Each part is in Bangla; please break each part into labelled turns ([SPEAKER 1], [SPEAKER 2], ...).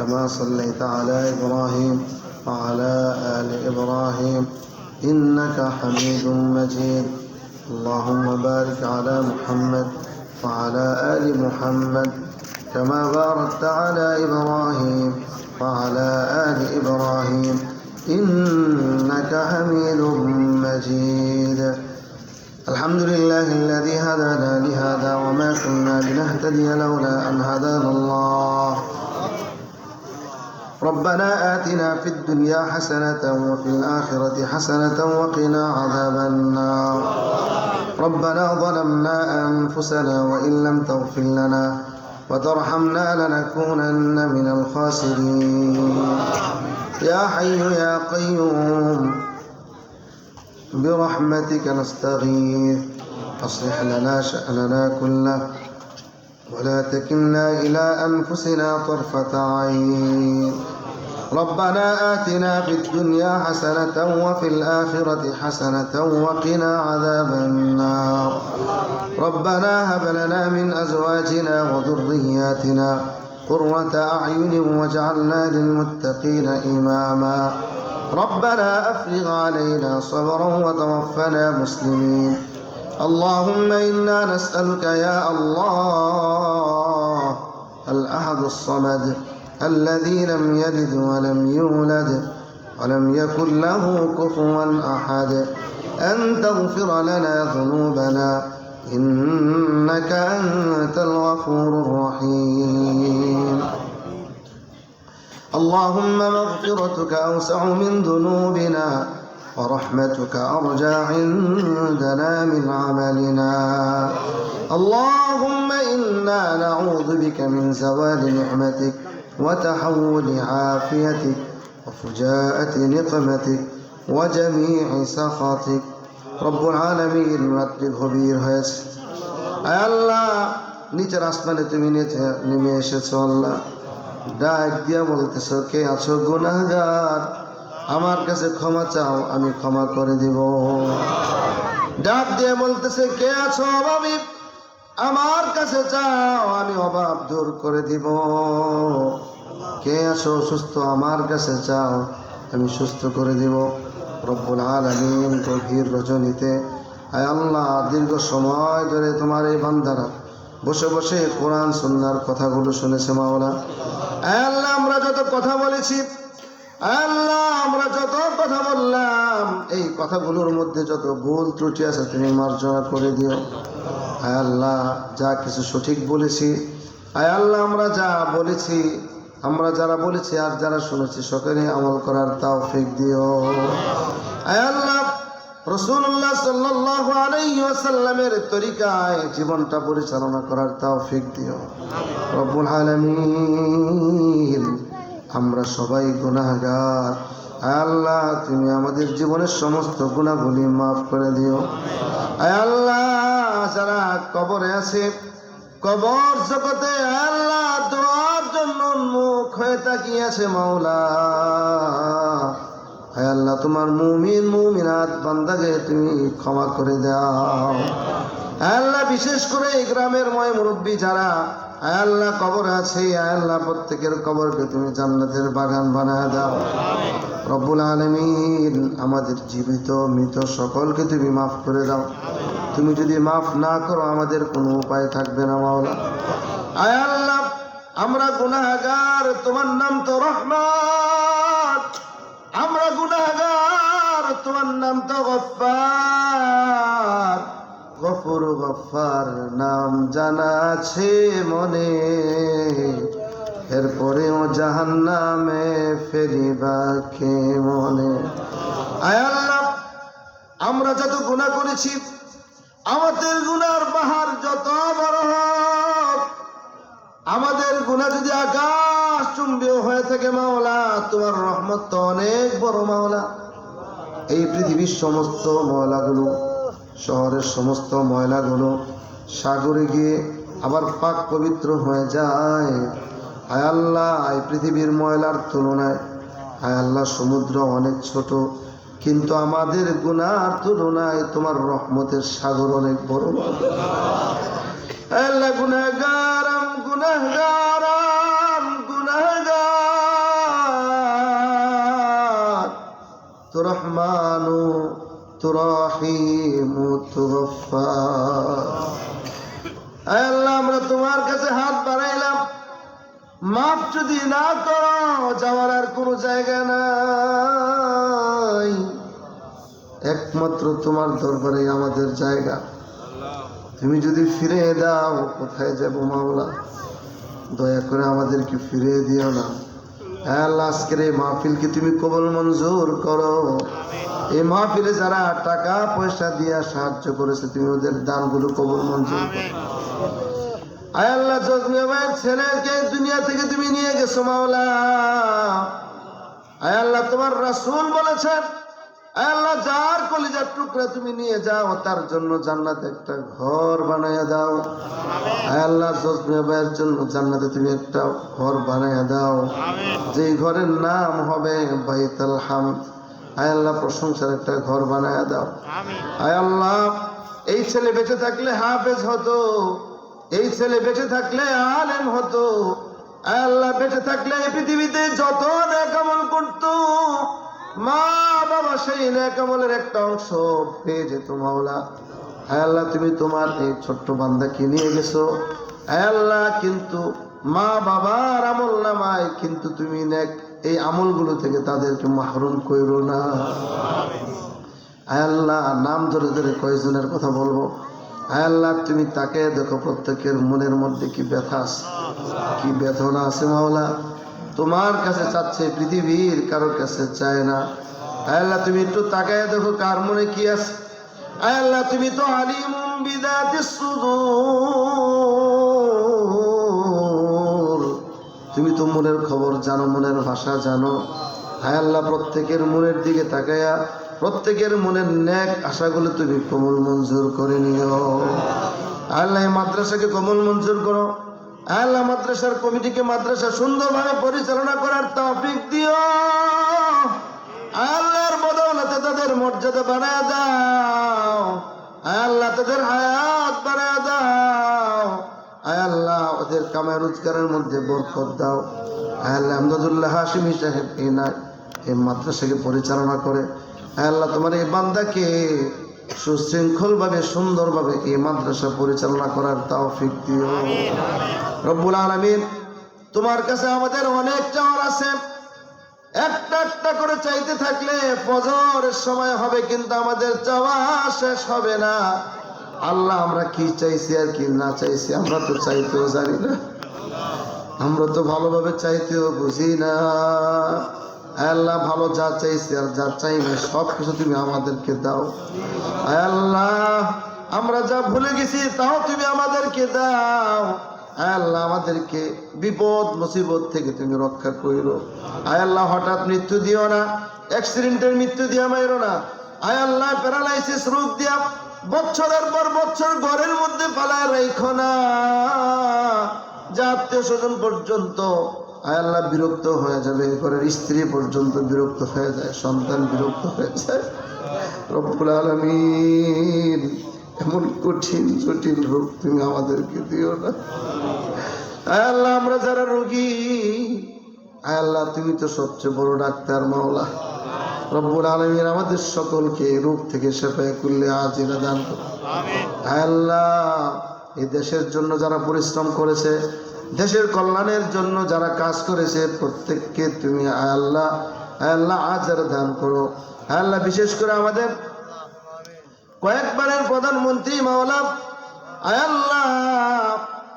[SPEAKER 1] كما صليت على إبراهيم وعلى آل إبراهيم إنك حميد مجيد. اللهم بارك على محمد وعلى آل محمد كما باركت على إبراهيم وعلى آل إبراهيم إنك حميد مجيد. الحمد لله الذي هدانا لهذا وما كنا لنهتدي لولا أن هدانا الله. ربنا آتنا في الدنيا حسنة وفي الآخرة حسنة وقنا عذاب النار. ربنا ظلمنا أنفسنا وإن لم تغفر لنا وترحمنا لنكونن من الخاسرين. يا حي يا قيوم برحمتك نستغيث. أصلح لنا شأننا كله ولا تكلنا إلى أنفسنا طرفة عين. ربنا آتنا في الدنيا حسنة وفي الآخرة حسنة وقنا عذاب النار. ربنا هب لنا من أزواجنا وذرياتنا قرة أعين واجعلنا للمتقين إماما. ربنا أفرغ علينا صبرا وتوفنا مسلمين. اللهم إنا نسألك يا الله الأحد الصمد الذي لم يلد ولم يولد ولم يكن له كفوا أحد. أن تغفر لنا ذنوبنا إنك أنت الغفور الرحيم. اللهم مغفرتك أوسع من ذنوبنا ورحمتك أرجى عندنا من عملنا. اللهم إنا نعوذ بك من زوال نعمتك وتحول عافيتك وفجاءة نقمتك وجميع سخطك رب العالمين রাত্রি গভীর হয়েছে আয় আল্লাহ নিচের আসমানে তুমি নেচে- নেমে এসেছো আল্লাহ ডাক দিয়া বলতেছো কে আছো গুনাহগার আমার কাছে ক্ষমা চাও আমি ক্ষমা করে দিব ডাক দিয়ে বলতেছে কে আছো অভাবী আমার কাছে চাও, আমি অভাব দূর করে দিব। কে আছো সুস্থ? আমার কাছে চাও, আমি সুস্থ করে দিব। রব্বুল আলামিন গভীর রজনীতে আয় আল্লাহ, দীর্ঘ সময় ধরে তোমার এই বান্দারা বসে বসে কোরআন, সুন্নার কথাগুলো শুনেছে মাওলা আয় আল্লাহ, আমরা যত কথা বলেছি আল্লাহ, আমরা যত কথা বললাম, এই কথাগুলোর মধ্যে যত ভুল ত্রুটি আছে, তুমি মার্জনা করে দিও। আয় আল্লাহ, যা কিছু সঠিক বলেছি, আয় আল্লাহ, আমরা যা বলেছি, আমরা যারা বলেছি আর যারা শুনেছি সকলে আমল করার তাও ফেক দিও। আয় আল্লাহ রসুল্লাহ সাল্লাহ আলাইসাল্লামের তরিকায় জীবনটা পরিচালনা করার তাও ফেক দিও। রব্বুল আলমিন। আমরা সবাই গুনাহগার। আল্লাহ, তুমি আমাদের জীবনের সমস্ত গুণাগুলি মাফ করে দিও। আল্লাহ, যারা কবরে আছে, কবর জগতে আল্লাহ, দোয়ার জন্য মুখ হয়ে তাকিয়েছে মাওলা। আয় আল্লাহ, তোমার মুমিন, মুমিনাত বান্দাকে তুমি ক্ষমা করে দাও। আল্লাহ, বিশেষ করে এই গ্রামের ময় মুরব্বী যারা আল্লাহ, কবর আছে, আয় আল্লাহ, প্রত্যেকের কবরকে তুমি জান্নাতের বাগান বানায় দাও। রব্বুল আলমিন, আমাদের জীবিত, মৃত সকলকে তুমি মাফ করে দাও। তুমি যদি মাফ না করো, আমাদের কোনো উপায় থাকবে না, মাওলা। আয় আল্লাহ, আমরা গুনাহগার, তোমার নাম তো রহমান আমরা গুনাহগার, তোমার নাম তো গফফার। গফুর গফার নাম জানা আছে মনে। এরপরেও জাহান নামে ফেরিবা কে মনে? আয় আল্লাহ, আমরা যত গুণা করেছি, আমাদের গুনার বাহার যত বড় হোক, আমাদের গুণা যদি আকাশ চুম্বীয় হয়ে থাকে মাওলা, তোমার রহমত তো অনেক বড় মাওলা। এই পৃথিবীর সমস্ত ময়লাগুলো শহরের সমস্ত ময়লাগুলো সাগরে গিয়ে আবার পাক পবিত্র হয়ে যায়। আয় আল্লাহ আয় পৃথিবীর ময়লার তুলনায় আয় আল্লাহ, সমুদ্র অনেক ছোট, কিন্তু আমাদের গুনার তুলনায় তোমার রহমতের সাগর অনেক বড়। আল্লাহ গুনাগারাম গুনাগারাম গুনাগার তো আমরা তোমার কাছে হাত বাড়াইলাম। মাফ যদি না করো, যাওয়ার আর কোনো জায়গা নাই। একমাত্র তোমার দরবারে আমাদের জায়গা। তুমি যদি ফিরে দাও, কোথায় যাব মাওলা? দয়া করে আমাদেরকে ফিরে দিও না। হ্যাঁ আজকের এই মাহফিলকে তুমি কবল মঞ্জুর করো। এই মাহফিলে যারা টাকা পয়সা দিয়া সাহায্য করেছে তুমি ওদের দানগুলো কবল মঞ্জুর আয় আল্লাহ ছেলেকে দুনিয়া থেকে তুমি নিয়ে গেছো মাওলা। আয় আল্লাহ তোমার রাসূল বলেছেন আল্লাহ যার কলিজার টুকরা তুমি নিয়ে যাও তার জন্য জান্নাতে একটা ঘর বানাইয়া দাও। আয় আল্লাহ ভাইয়ের জন্য জান্নাতে তুমি একটা ঘর বানাইয়া দাও। যে ঘরের নাম হবে বাইতুল হামদ। আয় আল্লাহ প্রশংসার একটা ঘর বানাইয়া দাও। আয় আল্লাহ এই ছেলে বেঁচে থাকলে হাফেজ হতো এই ছেলে বেঁচে থাকলে আলেম হতো আয় আল্লাহ বেঁচে থাকলে এই পৃথিবীতে যত নেকামল করত মা বাবা সেই নেকামলের একটা অংশ পেয়ে যেত মাওলা। আয় আল্লাহ তুমি তোমার এই ছোট্ট বান্দাকে নিয়ে গেছো। আয় আল্লাহ কিন্তু মা বাবার আমল নামায় কিন্তু তুমি নেক এই আমলগুলো থেকে তাদেরকে মাহরুম করো না। আল্লাহ, নাম ধরে ধরে কয়েকজনের কথা বলব? আল্লাহ, তুমি তাকে দেখো প্রত্যেকের মনের মধ্যে কি ব্যথা আছে? কি বেদনা আছে মাওলা? তোমার কাছে চাচ্ছে পৃথিবীর কারোর কাছে চায় না। আল্লাহ, তুমি একটু তাকায় দেখো কার মনে কি আছে। আল্লাহ, তুমি তো আলিম বিদাতিস সুদূর। তুমি তো মনের খবর জানো, মনের ভাষা জানো। হায় আল্লাহ, প্রত্যেকের মনের দিকে তাকায়া, প্রত্যেকের মনের ন্যাক আশাগুলো তুমি কমল মঞ্জুর করে নিও। আল্লাহ মাদ্রাসাকে কমল মঞ্জুর করো। আল্লাহ, মাদ্রাসার কমিটিকে মাদ্রাসা সুন্দরভাবে পরিচালনা করার তৌফিক দিও। আল্লাহর বদৌলতে তাদের মর্যাদা বাড়ায় দাও। আল্লাহ, তাদের হায়াত কামাই রোজগারের মধ্যে বরকত দাও। আল্লাহ আহমদুল্লাহ হাসিমি সাহেব এই না এই মাদ্রাসাকে পরিচালনা করে। আল্লাহ তোমার এই বান্দাকে সুশৃঙ্খলভাবে সুন্দরভাবে এই মাদ্রাসা পরিচালনা করার তৌফিক দিও। রব্বুল আলমিন তোমার কাছে আমাদের অনেক চাওয়ার আছে। একটা একটা করে চাইতে থাকলে ফজরের সময় হবে কিন্তু আমাদের চাওয়া শেষ হবে না। আল্লাহ আমরা কি চাইছি আর কি না চাইছি, আমরা তো চাইতেও জানি না। আমরা তো ভালোভাবে চাইতেও বুঝি না। আল্লাহ, ভালো যা চাইছি আর যা চাইবে সব কিছু তুমি আমাদেরকে দাও। আল্লাহ, আমরা যা ভুলে গেছি, তাও তুমি আমাদেরকে দাও। আল্লাহ, আমাদেরকে বিপদ, মুসিবত থেকে তুমি রক্ষা করিল আল্লাহ, হঠাৎ মৃত্যু দিও না অ্যাক্সিডেন্টের মৃত্যু দিয়া মাইরো না। আল্লাহ প্যারালাইসিস রোগ দিয়া বছরের পর বছর ঘরের মধ্যে পালায় রেখো না। যা আত্মীয় স্বজন পর্যন্ত আল্লাহ, বিরক্ত হয়ে যাবে। ঘরের স্ত্রী পর্যন্ত বিরক্ত হয়ে যায়, সন্তান বিরক্ত হয়ে যায়। রব্বুল আলমিন, এমন কঠিন, জটিল রোগ তুমি আমাদেরকে দিও না। আল্লাহ, আমরা যারা রোগী আল্লাহ, তুমি তো সবচেয়ে বড় ডাক্তার, মাওলা। রব্বুল আলমিন আমাদের সকলকে রূপ থেকে সেফায় করলে আজিরা দান আল্লাহ এই দেশের জন্য যারা পরিশ্রম করেছে দেশের কল্যাণের জন্য যারা কাজ করেছে প্রত্যেককে তুমি আল্লাহ আল্লাহ আজার দান করো। আল্লাহ বিশেষ করে আমাদের কয়েকবারের প্রধানমন্ত্রী মাওলা আল্লাহ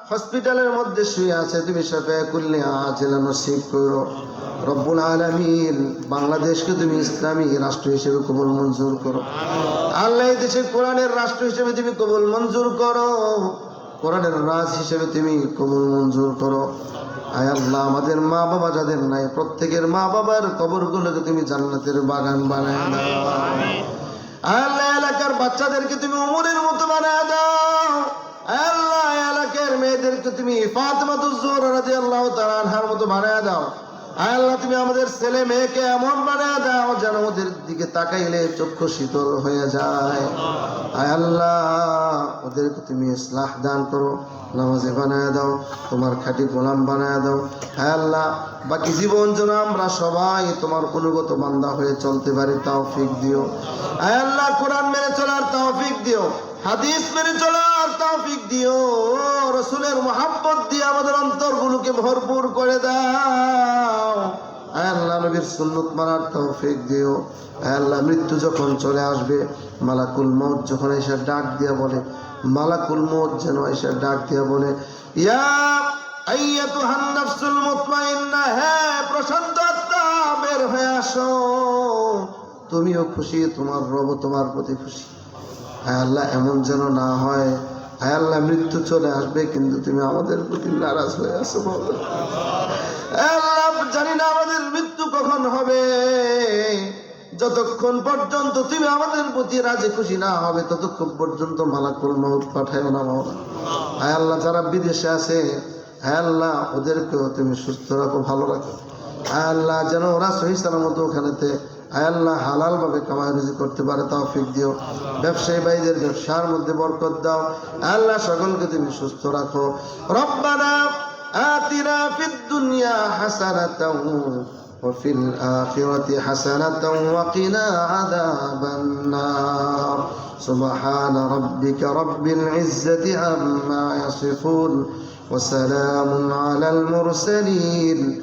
[SPEAKER 1] হসপিটালের মধ্যে শুয়ে আছে, তুমি সাফে করলে আজেলা করো। রব্বুল আলমিন বাংলাদেশকে তুমি ইসলামী রাষ্ট্র হিসেবে কবল মঞ্জুর করো। আল্লাহ দেশে কোরআনের রাষ্ট্র হিসেবে তুমি কবল মঞ্জুর করো। কোরআনের রাজ হিসেবে তুমি কবল মঞ্জুর করো। আয় আল্লাহ, আমাদের মা বাবা যাদের নাই, প্রত্যেকের মা বাবার কবরগুলোকে তুমি জান্নাতের বাগান বানায় দাও। আল্লাহ, এলাকার বাচ্চাদেরকে তুমি উমরের মতো বানায় দাও। আল্লাহ এলাকার মেয়েদেরকে তুমি তাআলা আনহার মতো বানায় দাও। আল্লাহ, তুমি আমাদের ছেলে মেয়েকে এমন বানিয়ে দাও যেন ওদের দিকে তাকাইলে চক্ষু শীতল হয়ে যায়। আয় আল্লাহ, ওদেরকে তুমি ইসলাহ দান করো, নামাজে বানায় দাও, তোমার খাঁটি গোলাম বানায় দাও। হ্যাঁ আল্লাহ, বাকি জীবন যেন আমরা সবাই তোমার অনুগত বান্দা হয়ে চলতে পারি তাও ফিক দিও। আয় আল্লাহ, কোরআন মেনে চলার তাও ফিক দিও, হাদিস মেনে চলার তৌফিক দিও। রসুলের মোহাব্বত দিয়ে আমাদের অন্তরগুলোকে ভরপুর করে দাও। আল্লাহ নবীর সুন্নত মারার তৌফিক দিও। আল্লাহ মৃত্যু যখন চলে আসবে, মালাকুল মৌত যখন এসে ডাক দিয়া বলে, মালাকুল মৌত যেন এসে ডাক দিয়া বলে, ইয়া আইয়াতুহান নাফসুল মুতমাইন্না, হে প্রশান্ত আত্মা, বের হয়ে আসো। তুমিও খুশি, তোমার রব তোমার প্রতি খুশি। আল্লাহ, এমন যেন না হয় হায় আল্লাহ মৃত্যু চলে আসবে, কিন্তু তুমি আমাদের প্রতি নারাজ হয়ে আসো। আল্লাহ, জানি না আমাদের মৃত্যু কখন হবে। যতক্ষণ পর্যন্ত তুমি আমাদের প্রতি রাজি খুশি না হবে, ততক্ষণ পর্যন্ত মালাকুল মৌত পাঠায় না, মাওলা। হায় আল্লাহ, যারা বিদেশে আছে হ্যাঁ আল্লাহ, ওদেরকেও তুমি সুস্থ রাখো, ভালো রাখো। হায় আল্লাহ, যেন ওরা সহি সালামত ওখানেতে আল্লাহ হালাল ভাবে কামাই রুজি করতে পারে তৌফিক দিও ব্যবসায়ী ভাইদের ব্যবসার মধ্যে বরকত দাও হায় আল্লাহ সকলকে তুমি সুস্থ রাখো রব্বানা আতিনা ফিদ দুনিয়া হাসানাতাও وفي الآخرة حسنة وقنا عذاب النار سبحان ربك رب العزة عما يصفون وسلام على المرسلين